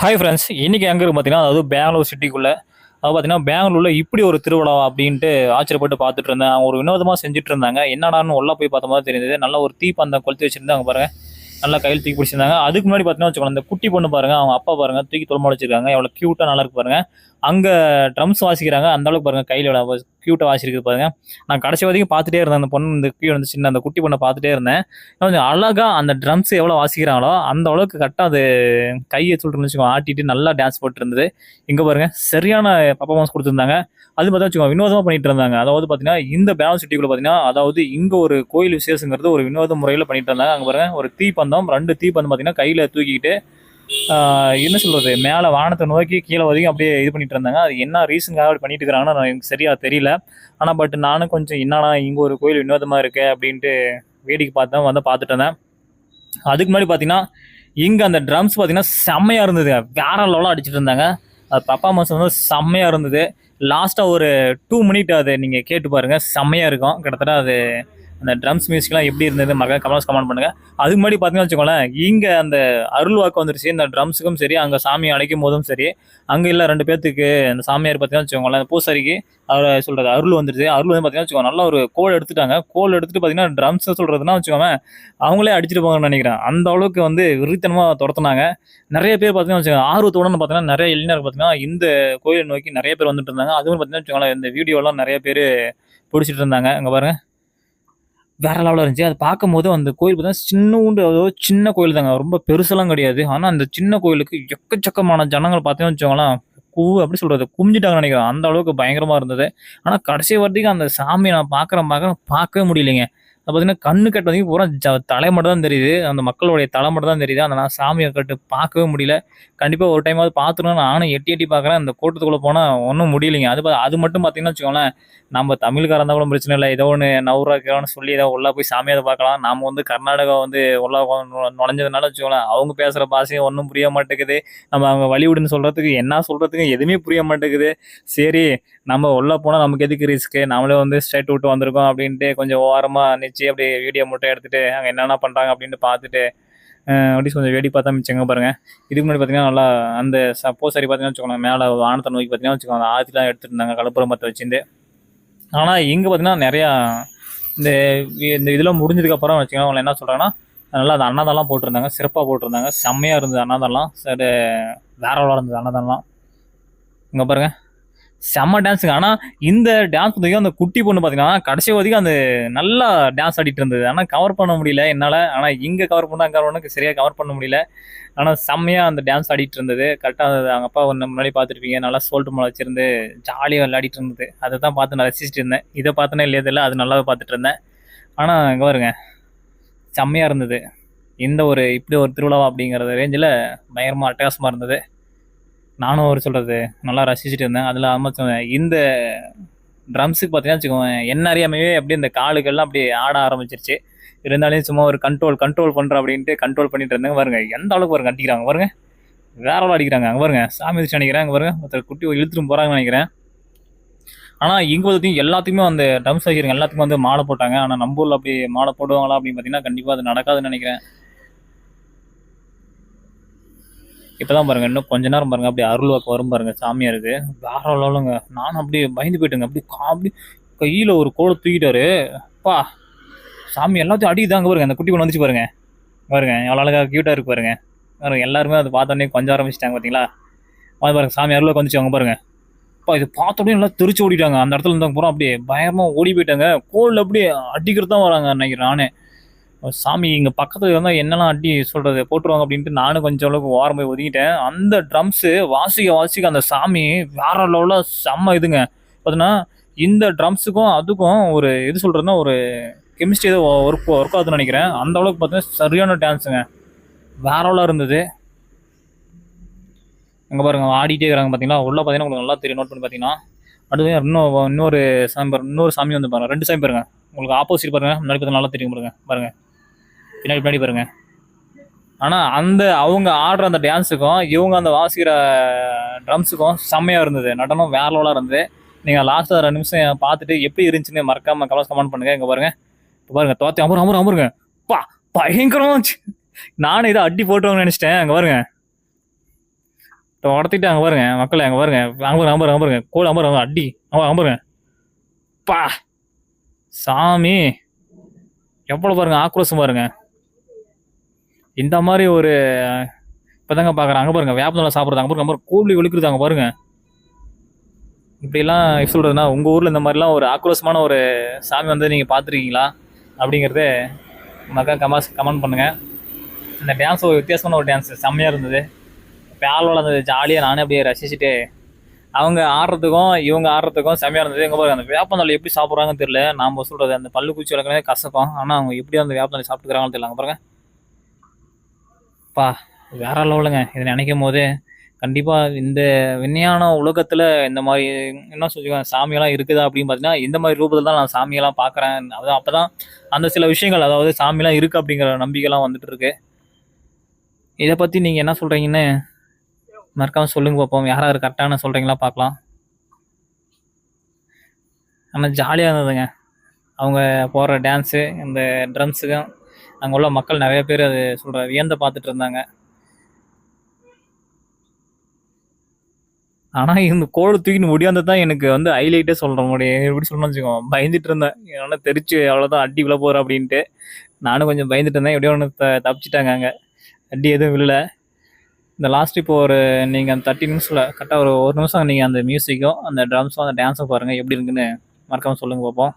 Hi friends இன்னைக்கு எங்கே பார்த்தீங்கன்னா அதாவது பெங்களூர் சிட்டிக்குள்ளே. அது பார்த்தீங்கன்னா பெங்களூரில் இப்படி ஒரு திருவிழா அப்படின்ட்டு ஆச்சரியப்பட்டு பார்த்துட்டு இருந்தேன். அவங்க ஒரு வினோதமாக செஞ்சுட்டு இருந்தாங்க. என்னடான்னு உள்ள போய் பார்த்த மாதிரி தெரிஞ்சது. நல்ல ஒரு தீப்பந்தம் கொளுத்தி வச்சுருந்தாங்க பாருங்கள் நல்லா கையில் தூக்கி பிடிச்சிருந்தாங்க. அதுக்கு முன்னாடி பார்த்தீங்கன்னா வச்சுக்கோங்க அந்த குட்டி பொண்ணு பாருங்க. அவங்க அப்பா பாருங்கள் தூக்கி தொலைமா வச்சிருக்காங்க. எவ்வளோ க்யூட்டாக நல்லா இருக்கு பாருங்கள் அங்கே ட்ரம்ஸ் வாசிக்கிறாங்க. அந்த அளவுக்கு பாருங்க கையில் க்யூட்டாக வாசிருக்கு பாருங்க. நான் கடைசி வரைக்கும் பார்த்துட்டே இருந்தேன். அந்த பொண்ணு இந்த கீழே வந்து சின்ன அந்த குட்டி பொண்ணை பார்த்துட்டே இருந்தேன். கொஞ்சம் அழகாக அந்த ட்ரம்ஸ் எவ்வளோ வாசிக்கிறாங்களோ அந்த அளவுக்கு கரெக்டாக அது கையை சொல்லிட்டு வச்சுக்கோங்க. ஆட்டிட்டு நல்லா டான்ஸ் போட்டு இருந்தது இங்கே பாருங்க சரியான பர்ஃபார்மன்ஸ் கொடுத்துருந்தாங்க. அது பார்த்தா வச்சுக்கோங்க வினோதமாக பண்ணிட்டு இருந்தாங்க. அதாவது பார்த்தீங்கன்னா இந்த பேலன்ஸ் சிட்டிக்குள்ள பார்த்தீங்கன்னா அதாவது இங்கே ஒரு கோயில் விசேஷங்கிறது ஒரு வினோத முறையில் பண்ணிட்டு இருந்தாங்க. அங்கே பாருங்க ஒரு தீப்பந்தம் ரெண்டு தீப்பந்தம் பார்த்தீங்கன்னா கையில் தூக்கிக்கிட்டு என்ன சொல்றது? மேலே வானத்தை நோக்கி கீழே வரைக்கும் அப்படியே இது பண்ணிட்டு இருந்தாங்க. அது என்ன ரீசனுக்காக அப்படி பண்ணிட்டு இருக்கிறாங்கன்னு எனக்கு சரியா தெரியல. ஆனால் பட் நானும் கொஞ்சம் என்னன்னா இங்கே ஒரு கோயில் வினோதமாக இருக்கு அப்படின்ட்டு வேடிக்கை பார்த்தேன் வந்து பார்த்துட்டு இருந்தேன். அதுக்கு முன்னாடி பார்த்தீங்கன்னா இங்கே அந்த ட்ரம்ஸ் பார்த்தீங்கன்னா செம்மையாக இருந்தது. வேற லெவலாக அடிச்சிட்டு இருந்தாங்க. அது பர்ஃபார்மன்ஸ் வந்து செம்மையாக இருந்தது. லாஸ்ட்டாக ஒரு டூ மினிட் அது நீங்கள் கேட்டு பாருங்கள் செம்மையாக இருக்கும். கிட்டத்தட்ட அது அந்த ட்ரம்ஸ் மியூசிக்லாம் எப்படி இருந்தது? மக கமெண்ட்ஸ் கமெண்ட் பண்ணுங்கள் அதுக்கு முன்னாடி பார்த்தீங்கன்னா வச்சுக்கோங்களேன் இங்கே அந்த அருள் வாக்கு வந்துருச்சு. இந்த ட்ரம்ஸுக்கும் சரி அங்கே சாமியை அழைக்கும் போதும் சரி அங்கே இல்லை ரெண்டு பேர்த்துக்கு அந்த சாமியார் பார்த்தீங்கன்னா வச்சுக்கோங்களேன் பூசாரிக்கு அவர் சொல்கிறது அருள் வந்துருச்சு. அருள் வந்து பார்த்தீங்கன்னா வச்சுக்கோங்க நல்ல ஒரு கோல் எடுத்துட்டாங்க. கோல் எடுத்துட்டு பார்த்தீங்கன்னா ட்ரம்ஸை சொல்கிறதுனா வச்சுக்கோங்க அவங்களே அடிச்சுட்டு போங்கன்னு நினைக்கிறேன். அந்த அளவுக்கு வந்து விருத்தனமாக துரத்துனாங்க. நிறைய பேர் பார்த்தீங்கன்னா வச்சுக்கோங்க ஆர்வத்தோடன்னு பார்த்தீங்கன்னா நிறைய இளைஞர் பார்த்தீங்கன்னா இந்த கோயிலை நோக்கி நிறைய பேர் வந்துட்டு இருந்தாங்க. அதுவும் பார்த்தீங்கன்னா வச்சுக்கோங்களேன் இந்த வீடியோலாம் நிறைய பேர் பிடிச்சிட்டு இருந்தாங்க. அங்கே பாருங்கள் வேற லெவலில் இருந்துச்சு. அதை பார்க்கும்போது அந்த கோயில் பார்த்தீங்கன்னா சின்னூண்டு அதாவது சின்ன கோயில் தாங்க. ரொம்ப பெருசெல்லாம் கிடையாது. ஆனால் அந்த சின்ன கோயிலுக்கு எக்கச்சக்கமான ஜனங்கள் பார்த்தீங்கன்னு வச்சுக்கோங்களேன் கூ அப்படி சொல்கிறது குமிஞ்சிட்டாங்கன்னு நினைக்கிறேன். அந்த அளவுக்கு பயங்கரமாக இருந்தது. ஆனால் கடைசி வரைக்கும் அந்த சாமியை நான் பார்க்குறேன் பார்க்குறேன் பார்க்கவே முடியலைங்க. பார்த்தீங்கன்னா கண்ணு கட்டு வரைக்கும் பூரா ஜ தலை மட்டும் தான் தெரியுது. அந்த மக்களுடைய தலை மட்டும் தான் தெரியுது. அதனால் சாமியை கட்டு பார்க்கவே முடியல. கண்டிப்பாக ஒரு டைமாவது பார்த்துருவோம் நானும் எட்டி எட்டி பார்க்குறேன். அந்த கூட்டத்துக்குள்ளே போனால் ஒன்றும் முடியலைங்க. அது பார்த்து அது மட்டும் பார்த்தீங்கன்னா வச்சுக்கோங்களேன் நம்ம தமிழ்காரன் இருந்தால் கூட பிரச்சனை இல்லை. ஏதோ ஒன்று நவுறாக்கிறோன்னு சொல்லி ஏதோ உள்ளே போய் சாமியை பார்க்கலாம். நம்ம வந்து கர்நாடகா வந்து உள்ளே நுழைஞ்சதுனால வச்சுக்கோங்களேன் அவங்க பேசுகிற பாசையும் ஒன்றும் புரிய மாட்டேங்குது. நம்ம அவங்க வழிவிடுன்னு சொல்கிறதுக்கு என்ன சொல்கிறதுக்கு எதுவுமே புரிய மாட்டேங்குது. சரி நம்ம உள்ளே போனால் நமக்கு எதுக்கு ரிஸ்க்கு நம்மளே வந்து ஸ்ட்ரைட் விட்டு வந்திருக்கோம் அப்படின்ட்டு கொஞ்சம் ஓரமாக நிச்சு அப்படியே வீடியோ மட்டும் எடுத்துகிட்டு அங்கே என்னென்ன பண்ணுறாங்க அப்படின்ட்டு பார்த்துட்டு அப்படி கொஞ்சம் வேடி பார்த்தா மிச்சங்க பாருங்க. இதுக்கு முன்னாடி பார்த்தீங்கன்னா நல்லா அந்த சப்போஸ் சரி பார்த்தீங்கன்னா வச்சுக்கோங்க மேலே வானத்தை நோக்கி பார்த்தீங்கன்னா வச்சுக்கோங்க ஆற்றிலாம் எடுத்துட்டு இருந்தாங்க கலப்புறம் பற்ற வச்சுருந்து ஆனால் இங்கே பார்த்தீங்கன்னா நிறையா இந்த இந்த இதெல்லாம் முடிஞ்சதுக்கப்புறம் வச்சுக்கோங்க அவங்க என்ன சொல்கிறாங்கன்னா நல்லா அந்த அன்னதெல்லாம் போட்டிருந்தாங்க சிறப்பாக போட்டிருந்தாங்க செம்மையாக இருந்தது அன்னதெல்லாம் சரி வேற லெவலாக இருந்தது அன்னதானம் இங்கே பாருங்கள் செம்ம டான்ஸுங்க ஆனால் இந்த டான்ஸ் பார்த்தீங்கன்னா அந்த குட்டி பொண்ணு பார்த்தீங்கன்னா கடைசி வரைக்கும் அந்த நல்லா டான்ஸ் ஆடிட்டு இருந்தது. ஆனால் கவர் பண்ண முடியல என்னால். ஆனால் இங்கே கவர் பண்ண கவர் பண்ண சரியாக கவர் பண்ண முடியல. ஆனால் செம்மையாக அந்த டான்ஸ் ஆடிட்டு இருந்தது. கரெக்டாக அவங்க அப்பா ஒன்று முன்னாடி பார்த்துருப்பீங்க. நல்லா சோல்ட்டு மலை வச்சிருந்து ஜாலியாக விளையாடிட்டு இருந்தது. அதை தான் பார்த்து நான் ரசிச்சுட்டு இருந்தேன். இதை பார்த்தனே இல்லையா தெரியல. அது நல்லாவே பார்த்துட்டு இருந்தேன். ஆனால் இங்கே பாருங்க. செம்மையாக இருந்தது. இந்த ஒரு இப்படி ஒரு திருவிழாவா அப்படிங்கிற ரேஞ்சில் பயங்கரமாக அட்டகாசமாக இருந்தது. நானும் ஒரு சொல்கிறது நல்லா ரசிச்சுட்டு இருந்தேன். அதில் அம்மா இந்த ட்ரம்ஸுக்கு பார்த்தீங்கன்னா வச்சுக்கோங்க என்ன அறியாமையே அப்படியே இந்த காலுகள்லாம் அப்படியே ஆட ஆரம்பிச்சிருச்சு. இருந்தாலும் சும்மா ஒரு கண்ட்ரோல் கண்ட்ரோல் பண்ணுற அப்படின்ட்டு கண்ட்ரோல் பண்ணிட்டு இருந்தாங்க பாருங்க எந்த அளவுக்கு பாருங்க அடிக்கிறாங்க பாருங்க வேற அளவு அடிக்கிறாங்க. அங்கே பாருங்க சாமி வச்சு நினைக்கிறேன். அங்கே பாருங்க ஒருத்தர் குட்டி இழுத்துட்டு போகிறாங்கன்னு நினைக்கிறேன். ஆனால் இங்கே பார்த்தீங்கன்னா எல்லாத்துக்குமே அந்த ட்ரம்ஸ் வைக்கிறவங்க எல்லாத்துக்கும் வந்து மாலை போட்டாங்க. ஆனால் நம்ம ஊரில் அப்படி மாலை போடுவாங்களா அப்படின்னு பார்த்தீங்கன்னா கண்டிப்பாக அது நடக்காதுன்னு நினைக்கிறேன். இப்போதான் பாருங்க இன்னும் கொஞ்ச நேரம் பாருங்க அப்படியே அருள்வாக்கு வரும் பாருங்க சாமியா இருக்கு வேற லெவலுங்க. நானும் அப்படியே பயந்து போயிட்டேங்க. அப்படியே காப்பி கையில் கையில ஒரு கோலை தூக்கிட்டாரு. அப்பா சாமி எல்லாத்தையும் அடிக்குதாங்க பாருங்க. அந்த குட்டி கொண்டு வந்துச்சு பாருங்க. பாருங்க எவ்வளோ அழகா கியூட்டா இருக்கு பாருங்க. பாருங்க எல்லாருமே அதை பார்த்தோன்னே கொஞ்சம் ஆரம்பிச்சிட்டாங்க பார்த்தீங்களா வந்து பாருங்க சாமி அருள்வாக்கு வந்துச்சு அவங்க பாருங்க. அப்பா இது பார்த்தோடனே நல்லா தெரிச்சு ஓடிட்டாங்க. அந்த இடத்துல இருந்தாங்க பூரா அப்படியே பயமாக ஓடி போயிட்டாங்க. கோல் அப்படியே அடிக்கிறது தான் வராங்க நினைக்கிறேன் நானே. சாமி இங்க பக்கத்துல இருந்தா என்னெல்லாம் அடி சொல்றது? போட்டுருவாங்க அப்படின்ட்டு நானும் கொஞ்சம் அளவுக்கு ஓரம் போய் ஒதுக்கிட்டேன். அந்த ட்ரம்ஸ் வாசிக்க வாசிக்க அந்த சாமி வேற லெவலில் செம்ம இதுங்க. பார்த்தீங்கன்னா இந்த ட்ரம்ஸுக்கும் அதுக்கும் ஒரு இது சொல்றதுன்னா ஒரு கெமிஸ்ட்ரி ஏதோ ஒர்க் ஒர்க் ஆகுதுன்னு நினைக்கிறேன். அந்த அளவுக்கு பார்த்தீங்கன்னா சரியான டான்ஸுங்க வேற லெவலாக இருந்தது. அங்கே பாருங்க ஆடிட்டே இருக்கிறாங்க பார்த்தீங்களா உள்ள பார்த்தீங்கன்னா உங்களுக்கு நல்லா தெரியும். நோட் பண்ணி பார்த்தீங்கன்னா அடுத்து இன்னும் இன்னொரு சாமி பாருங்க இன்னொரு சாமி வந்து பாருங்க. ரெண்டு சாமி பாருங்க. உங்களுக்கு ஆப்போசிட் பாருங்க. முன்னாடி பார்த்தீங்கன்னா நல்லா தெரியும் பாருங்க. பாருங்க. பின்னாடி பின்னாடி பாருங்க. ஆனால் அந்த அவங்க ஆடுற அந்த டான்ஸுக்கும் இவங்க அந்த வாசிக்கிற ட்ரம்ஸுக்கும் செம்மையாக இருந்தது. நடனம் வேற லெவலாக இருந்தது. நீங்கள் லாஸ்ட் ரெண்டு நிமிஷம் பார்த்துட்டு எப்படி இருந்துச்சுன்னு மறக்காம கமெண்ட்ஸ் கமெண்ட் பண்ணுங்க. இங்கே பாருங்க. இப்போ பாருங்க தோத்தி அமரும் அமரும் அமருங்க. பா பயங்கரமா இருந்துச்சு நானும் இதை அடி போட்டுவாங்கன்னு நினச்சிட்டேன். அங்கே பாருங்க. உடத்திட்டு அங்கே பாருங்க மக்களை அங்கே பாருங்க. அங்கே அம்பருங்க அம்பருங்க கூட அங்க கோல் அடி. அவங்க அம்பருங்க பா. சாமி. எவ்வளோ பாருங்க ஆக்ரோஷம் பாருங்க. இந்த மாதிரி ஒரு இப்போதாங்க பார்க்குறேன் அங்கே பாருங்க வேப்பந்தலை சாப்பிட்றது அங்கே பாருங்க அப்புறம் கோழி அங்கே பாருங்க. இப்படிலாம் எப்படி சொல்கிறதுனா உங்கள் ஊரில் இந்த மாதிரிலாம் ஒரு ஆக்ரோஷமான ஒரு சாமி வந்து நீங்கள் பார்த்துருக்கீங்களா? அப்படிங்கிறத மக்கள் கமாஸ் கமெண்ட் பண்ணுங்கள் இந்த டான்ஸ் ஒரு வித்தியாசமான ஒரு டான்ஸ் செம்மையாக இருந்தது. பேலோட அந்த ஜாலியாக நானே அப்படியே ரசிச்சுட்டு அவங்க ஆடுறதுக்கும் இவங்க ஆடுறதுக்கும் செம்மையாக இருந்தது. எங்கே பாருங்க அந்த வேப்பந்தாள் எப்படி சாப்பிட்றாங்கன்னு தெரியல. நாம் சொல்கிறது அந்த பல்லு குச்சி வளர்க்கவே கசக்கும். ஆனால் அவங்க எப்படி அந்த வேப்பந்தலை சாப்பிட்டுக்கிறாங்கன்னு தெரியல. அங்கே பாருங்கள் பா வேற லெவலுங்க. இதை நினைக்கும் போது கண்டிப்பாக இந்த விஞ்ஞான உலகத்தில் இந்த மாதிரி என்ன சொல்லுவாங்க சாமியெல்லாம் இருக்குதா அப்படின்னு பார்த்தீங்கன்னா இந்த மாதிரி ரூபத்தில் தான் நான் சாமியெல்லாம் பார்க்குறேன் அது அப்போ தான் அந்த சில விஷயங்கள் அதாவது சாமியெல்லாம் இருக்குது அப்படிங்கிற நம்பிக்கைலாம் வந்துட்டு இருக்கு. இதை பற்றி நீங்கள் என்ன சொல்கிறீங்கன்னு மறக்காமல் சொல்லுங்க பார்ப்போம் யார் யார் கரெக்டான சொல்கிறீங்களா பார்க்கலாம் ஆனால் ஜாலியாக இருந்ததுங்க. அவங்க போடுற டான்ஸு இந்த ட்ரம்ஸுக்கும் அங்கே உள்ள மக்கள் நிறைய பேர் அது சொல்கிற வியந்த பார்த்துட்டு இருந்தாங்க. ஆனால் இந்த கோழை தூக்கின்னு முடியாந்து தான் எனக்கு வந்து ஹைலைட்டே சொல்கிற முடியும் எப்படி சொல்லணும்னு வச்சுக்கோங்க பயந்துட்டு இருந்தேன். என்னால் தெரிச்சு அவ்வளோதான் அடி விழ போகிற அப்படின்ட்டு. நானும் கொஞ்சம் பயந்துட்டு இருந்தேன். எப்படியோ ஒன்று த தப்பிச்சிட்டாங்க அங்கே. அடி எதுவும் விழலை. இந்த லாஸ்ட் இப்போ ஒரு நீங்கள் அந்த தேர்ட்டி நிமிஷத்தில் கரெக்டாக ஒரு ஒரு நிமிஷம் நீங்கள் அந்த மியூசிக்கும் அந்த ட்ரம்ஸும் அந்த டான்ஸும் பாருங்கள் எப்படி இருக்குன்னு மறக்காமல் சொல்லுங்கள் பார்ப்போம்